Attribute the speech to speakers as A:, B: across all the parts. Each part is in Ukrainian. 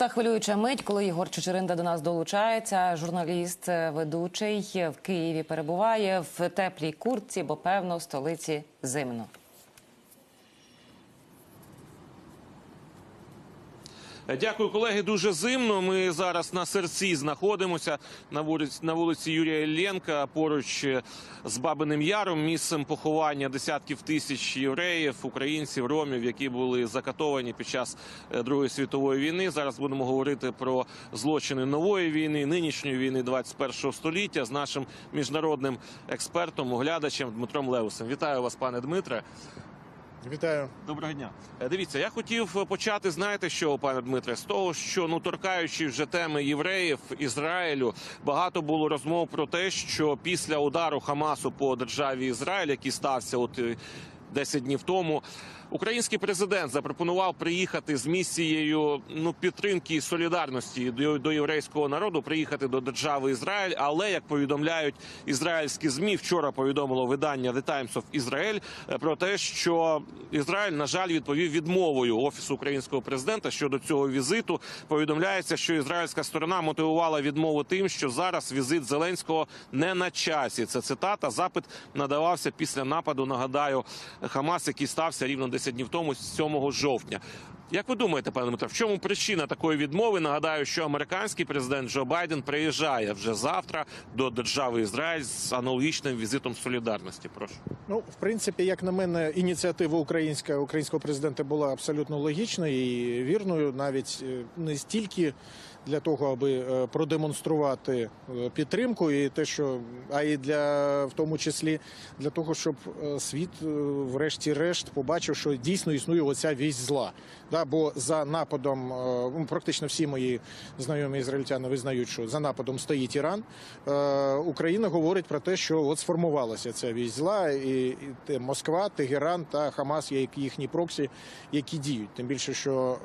A: Та хвилююча мить, коли Єгор Чечеринда до нас долучається. Журналіст, е, ведучий в Києві перебуває в теплій куртці, бо певно в столиці зимно.
B: Дякую, колеги. Дуже зимно. Ми зараз на серці знаходимося на вулиці на вулиці Юрія Іллєнка, поруч е, з Бабиним Яром, місцем поховання десятків тисяч євреїв, українців, ромів, які були закатовані під час е, Другої світової війни. Зараз будемо говорити про злочини нової війни, нинішньої війни 21 століття з нашим міжнародним експертом, оглядачем Дмитром Левусом. Вітаю вас, пане Дмитре.
C: Вітаю.
B: Доброго дня. Е, Дивіться, я хотів почати, знаєте, що, пане Дмитре, з того, що ну торкаючи вже теми євреїв Ізраїлю, багато було розмов про те, що після удару Хамасу по державі Ізраїль, який стався от е, 10 днів тому. Український президент запропонував приїхати з місією ну підтримки і солідарності до, до єврейського народу, приїхати до держави Ізраїль. Але як повідомляють ізраїльські змі, вчора повідомило видання The Times of Israel е, про те, що Ізраїль на жаль відповів відмовою офісу українського президента щодо цього візиту. Повідомляється, що ізраїльська сторона мотивувала відмову тим, що зараз візит Зеленського не на часі. Це цитата. Запит надавався після нападу. Нагадаю, Хамас, який стався рівно 10 днів тому, 7 жовтня. Як ви думаєте, пане Дмитро, в чому причина такої відмови? Нагадаю, що американський президент Джо Байден приїжджає вже завтра до держави Ізраїль з аналогічним візитом солідарності. Прошу.
C: Ну, в принципі, як на мене, ініціатива українська українського президента була абсолютно логічною і вірною, навіть е, не стільки для того, аби е, продемонструвати е, підтримку, і те, що а і для в тому числі для того, щоб е, світ, врешті-решт, побачив, що дійсно існує оця вість зла. Да, бо за нападом, ну, практично всі мої знайомі ізраїльтяни визнають, що за нападом стоїть Іран. Україна говорить про те, що от сформувалася ця вість зла, і, Москва, Тегеран та Хамас є їхні проксі, які діють. Тим більше, що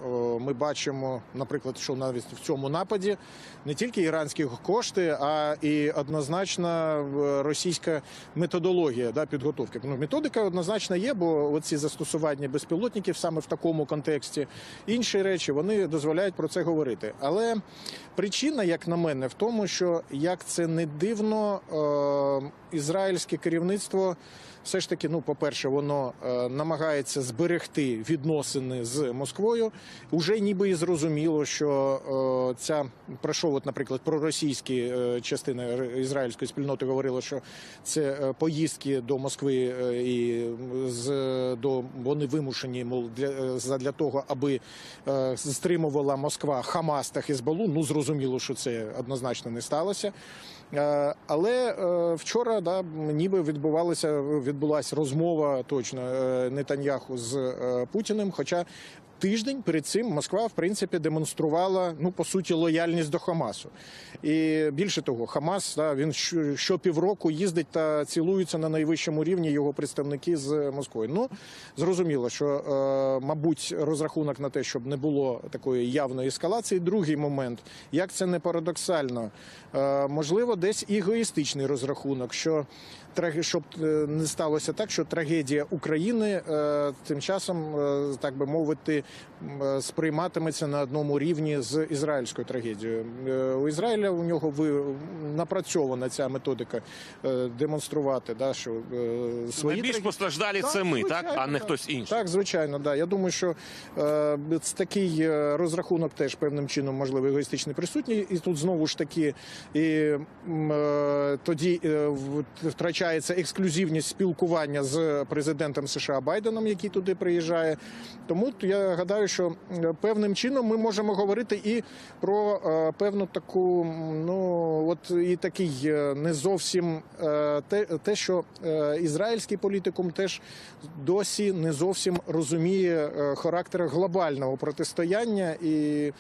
C: ми бачимо, наприклад, що навіть в цьому нападі не тільки іранські кошти, а і однозначна е, російська методологія да, підготовки. Ну, методика однозначно є, бо оці застосування безпілотників саме в такому контексті, інші речі вони дозволяють про це говорити. Але причина, як на мене, в тому, що як це не дивно, е, ізраїльське керівництво. Все ж таки, ну, по-перше, воно е, намагається зберегти відносини з Москвою. Уже ніби і зрозуміло, що е, ця пройшов, от, наприклад, проросійські е, частина р- ізраїльської спільноти говорила, що це поїздки до Москви і з до вони вимушені мов для задля того, аби стримувала Москва Хамас та Хезбалу. Ну зрозуміло, що це однозначно не сталося. Але вчора да, ніби відбувалася відбулася розмова точно е, Нетаньяху з е, Путіним. Хоча тиждень перед цим Москва в принципі демонструвала ну по суті лояльність до Хамасу. І більше того, Хамас да, він що, що півроку їздить та цілується на найвищому рівні його представники з Москвою. Ну зрозуміло, що е, мабуть розрахунок на те, щоб не було такої явної ескалації. Другий момент, як це не парадоксально, е, можливо, десь егоїстичний розрахунок, що щоб е, не сталося так, що трагедія України тим часом, так би мовити, сприйматиметься на одному рівні з ізраїльською трагедією. Е, У Ізраїля у нього напрацьована ця методика е, демонструвати, да, що е, свої
B: Найбільш постраждалі
C: Так,
B: це ми, так а не хтось інший.
C: так, звичайно, да. Я думаю, що е, це такий е, розрахунок теж певним чином, можливо, егоїстичний присутній. І тут знову ж таки і, е, тоді е, втрачається ексклюзивність спілкування з президентом США Байденом, який туди приїжджає. Тому я гадаю, що певним чином ми можемо говорити і про е, певну таку, ну от і такий е, не зовсім е, те, те, що е, ізраїльський політикум теж досі не зовсім розуміє характер глобального протистояння і.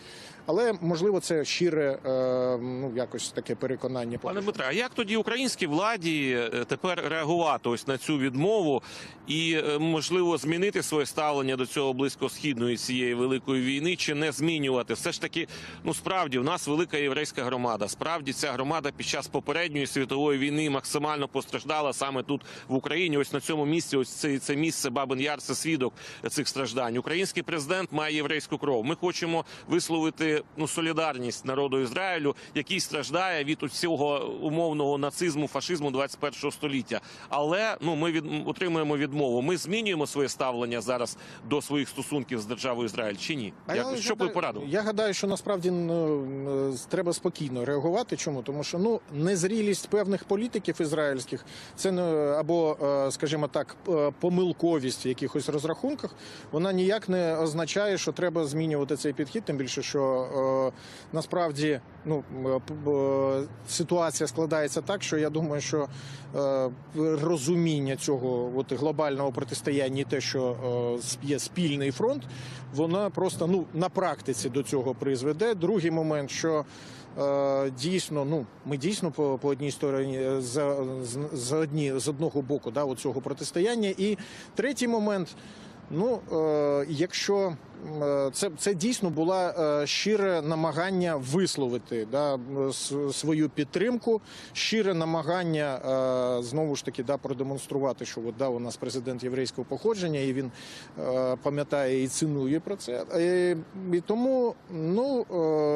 C: Але можливо це щире, е, ну якось таке переконання.
B: Пане Дмитре, а як тоді українській владі е, тепер реагувати ось на цю відмову і е, можливо змінити своє ставлення до цього близькосхідного попередньої цієї великої війни, чи не змінювати? Все ж таки, ну справді в нас велика єврейська громада. Справді ця громада під час попередньої світової війни максимально постраждала саме тут в Україні. Ось на цьому місці, ось це, це місце Бабин Яр, це свідок цих страждань. Український президент має єврейську кров. Ми хочемо висловити ну солідарність народу Ізраїлю, який страждає від цього умовного нацизму, фашизму 21 століття. Але ну ми від отримуємо відмову. Ми змінюємо своє ставлення зараз до своїх стосунків з державою Ізраїль чи ні?
C: А
B: Як,
C: я
B: що б ви порадили?
C: Я гадаю, що насправді ну, треба спокійно реагувати. Чому? Тому що ну незрілість певних політиків ізраїльських це не або, е, скажімо так, е, помилковість в якихось розрахунках. Вона ніяк не означає, що треба змінювати цей підхід. Тим більше, що е, насправді ну е, е, ситуація складається так, що я думаю, що розуміння цього от, глобального протистояння, і те, що є спільний фронт, вона просто ну на практиці до цього призведе. Другий момент, що дійсно, ну ми дійсно по, по одній стороні за, з, з одні з одного боку, да, цього протистояння. І третій момент. Ну, якщо це, це дійсно була е, щире намагання висловити да, свою підтримку, щире намагання е, знову ж таки да, продемонструвати, що от, да, у нас президент єврейського походження, і він е, пам'ятає і цінує про це. Е, і тому ну,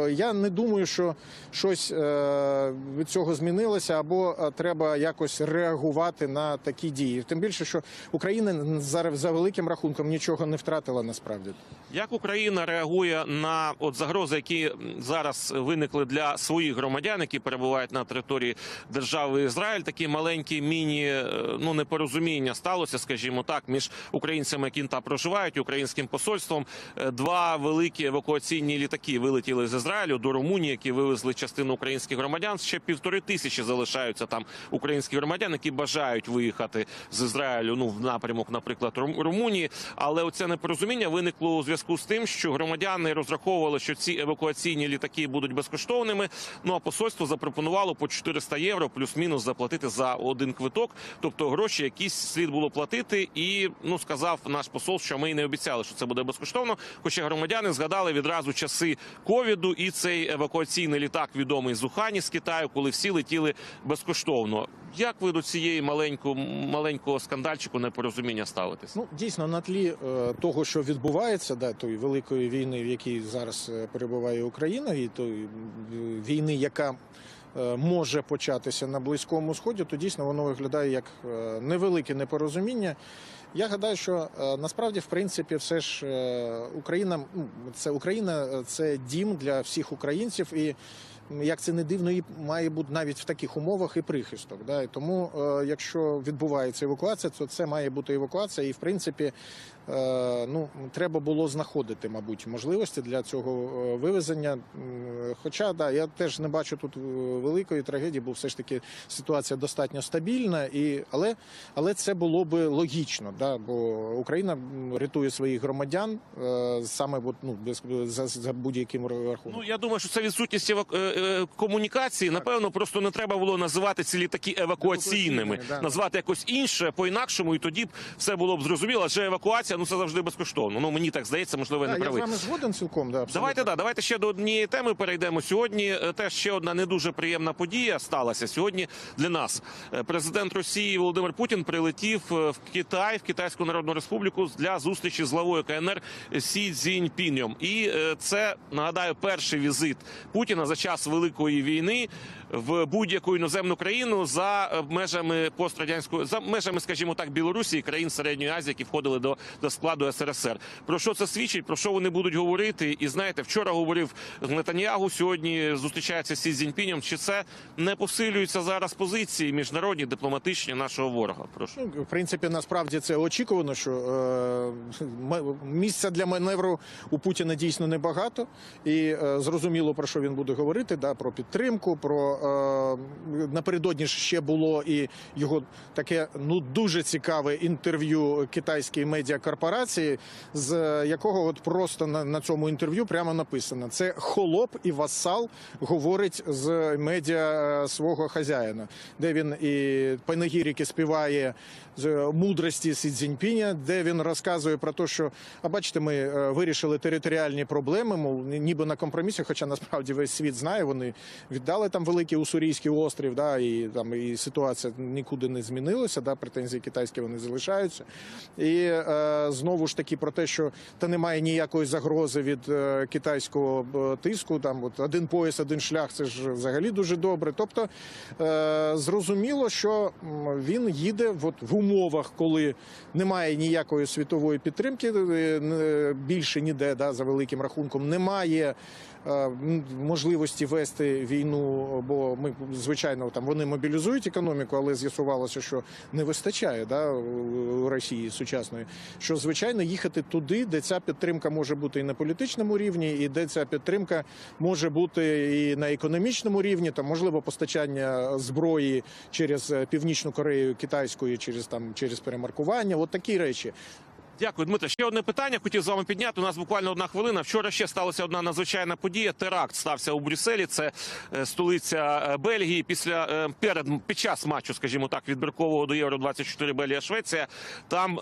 C: е, я не думаю, що щось е, від цього змінилося, або е, треба якось реагувати на такі дії. Тим більше, що Україна зараз за великим рахунком нічого не втратила насправді.
B: Як Україна реагує на от загрози, які зараз виникли для своїх громадян, які перебувають на території держави Ізраїль? Такі маленькі міні е, ну непорозуміння сталося, скажімо так, між українцями, які там проживають, українським посольством. Е, Два великі евакуаційні літаки вилетіли з Ізраїлю до Румунії, які вивезли частину українських громадян. Ще півтори тисячі залишаються там українські громадян, які бажають виїхати з Ізраїлю. Ну в напрямок, наприклад, Рум- Румунії. Але оце непорозуміння виникло у зв'язку з тим, що громадяни розраховували, що ці евакуаційні літаки будуть безкоштовними. Ну а посольство запропонувало по 400 євро плюс-мінус заплатити за один квиток. Тобто гроші якісь слід було платити. І ну сказав наш посол, що ми й не обіцяли, що це буде безкоштовно. Хоча громадяни згадали відразу часи ковіду і цей евакуаційний літак відомий з Ухані з Китаю, коли всі летіли безкоштовно. Як ви до цієї маленького маленького скандальчику непорозуміння ставитесь?
C: Ну дійсно на тлі е, того, що відбувається, да, тої великої війни, в якій зараз е, перебуває Україна, і тої е, війни, яка е, може початися на близькому сході, то дійсно воно виглядає як е, невелике непорозуміння. Я гадаю, що е, насправді, в принципі, все ж е, Україна це Україна, е, це дім для всіх українців і. Як це не дивно, і має бути навіть в таких умовах і прихисток. Да? І тому, е, якщо відбувається евакуація, то це має бути евакуація. І в принципі, е, ну треба було знаходити, мабуть, можливості для цього е, вивезення. Хоча да, я теж не бачу тут великої трагедії, бо все ж таки ситуація достатньо стабільна, і але, але це було би логічно, да, бо Україна рятує своїх громадян саме от, ну, без, за, за будь-яким рахунком.
B: Ну я думаю, що це відсутність евак... комунікації. Напевно, просто не треба було називати ці літаки евакуаційними, назвати якось інше по інакшому, і тоді б все було б зрозуміло. Адже евакуація ну це завжди безкоштовно. Ну мені так здається, можливо, я не
C: я з вами згоден цілком. Да.
B: Давайте да, давайте ще до однієї теми перейдемо. Сьогодні е, теж ще одна не дуже приємна подія сталася сьогодні для нас. Е, Президент Росії Володимир Путін прилетів е, в Китай, в Китайську Народну Республіку для зустрічі з главою КНР Сі Цзіньпінем. І це нагадаю перший візит Путіна за час великої війни в будь-яку іноземну країну за е, межами пострадянської за межами, скажімо так, Білорусі і країн Середньої Азії, які входили до, до складу СРСР. Про що це свідчить? Про що вони будуть говорити? І знаєте, вчора говорив Нетаньягу, сьогодні зустрічається з Сі Цзіньпінем. Чи це не посилюються зараз позиції міжнародні дипломатичні нашого ворога? Прошу.
C: Ну, в принципі, насправді це очікувано, що е, місця для маневру у Путіна дійсно небагато, і е, зрозуміло про що він буде говорити. Да, про підтримку. Про напередодні ж ще було і його таке ну дуже цікаве інтерв'ю китайській медіакорпорації, з якого от просто на, на цьому інтерв'ю прямо написано: це холоп і васал говорить з медіа е, свого хазяїна, де він і панегірики співає з мудрості Сі Цзіньпіня, де він розказує про те, що а бачите, ми е, вирішили територіальні проблеми, мов ніби на компромісі, хоча насправді весь світ знає, вони віддали там великий Уссурійський острів, да, і там і ситуація нікуди не змінилася. Да, претензії китайські вони залишаються. І е, знову ж таки про те, що та немає ніякої загрози від е, китайського е, тиску. Там от один пояс, один шлях, це ж взагалі дуже добре. Тобто е, зрозуміло, що він їде от в умовах, коли немає ніякої світової підтримки, е, більше ніде за великим рахунком немає. Е, Можливості вести війну, бо ми звичайно там вони мобілізують економіку, але з'ясувалося, що не вистачає да, у Росії сучасної. Що звичайно їхати туди, де ця підтримка може бути і на політичному рівні, і де ця підтримка може бути і на економічному рівні, там можливо постачання зброї через північну Корею китайської, через там через перемаркування. От такі речі.
B: Дякую, Дмитро. Ще одне питання хотів з вами підняти. У нас буквально одна хвилина. Вчора ще сталася одна надзвичайна подія. Теракт стався у Брюсселі. Це е, столиця е, Бельгії. Після е, перед під час матчу, скажімо так, відбіркового до Євро 24 Бельгія Швеція. Там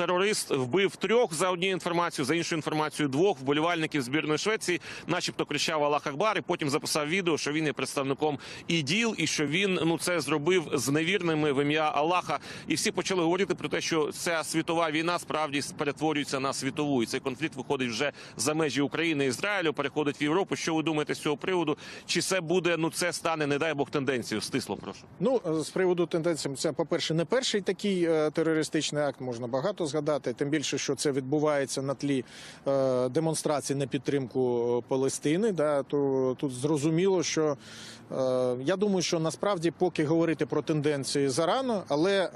B: Терорист вбив трьох за однією інформацією, за іншою інформацією двох вболівальників збірної Швеції, начебто кричав Аллах Акбар, і потім записав відео, що він є представником іділ, і що він ну це зробив з невірними в ім'я Аллаха. І всі почали говорити про те, що ця світова війна справді перетворюється на світову, і цей конфлікт виходить вже за межі України і Ізраїлю, переходить в Європу. Що ви думаєте з цього приводу? Чи це буде ну це стане, не дай Бог, тенденцією? Стисло, прошу.
C: Ну з приводу тенденцій, це по перше, не перший такий е, терористичний акт. Можна багато згадати. Тим більше, що це відбувається на тлі е, демонстрацій на підтримку е, Палестини. Да, то тут зрозуміло, що е, я думаю, що насправді поки говорити про тенденції зарано, але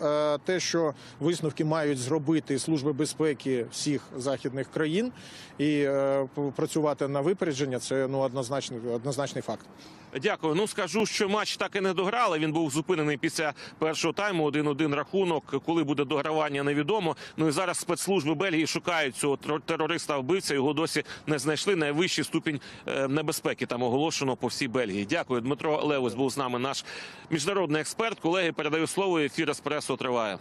C: те, що висновки мають зробити служби безпеки всіх західних країн і працювати на випередження, це ну однозначний однозначний факт.
B: Дякую. Ну скажу, що матч так і не дограли. Він був зупинений після першого тайму. 1-1 рахунок. Коли буде догравання, невідомо. Ну і зараз спецслужби Бельгії шукають цього тер- терориста вбивця. Його досі не знайшли. Найвищий ступінь е, небезпеки там оголошено по всій Бельгії. Дякую. Дмитро Левус був з нами. Наш міжнародний експерт. Колеги, передаю слово. Ефір еспресо триває.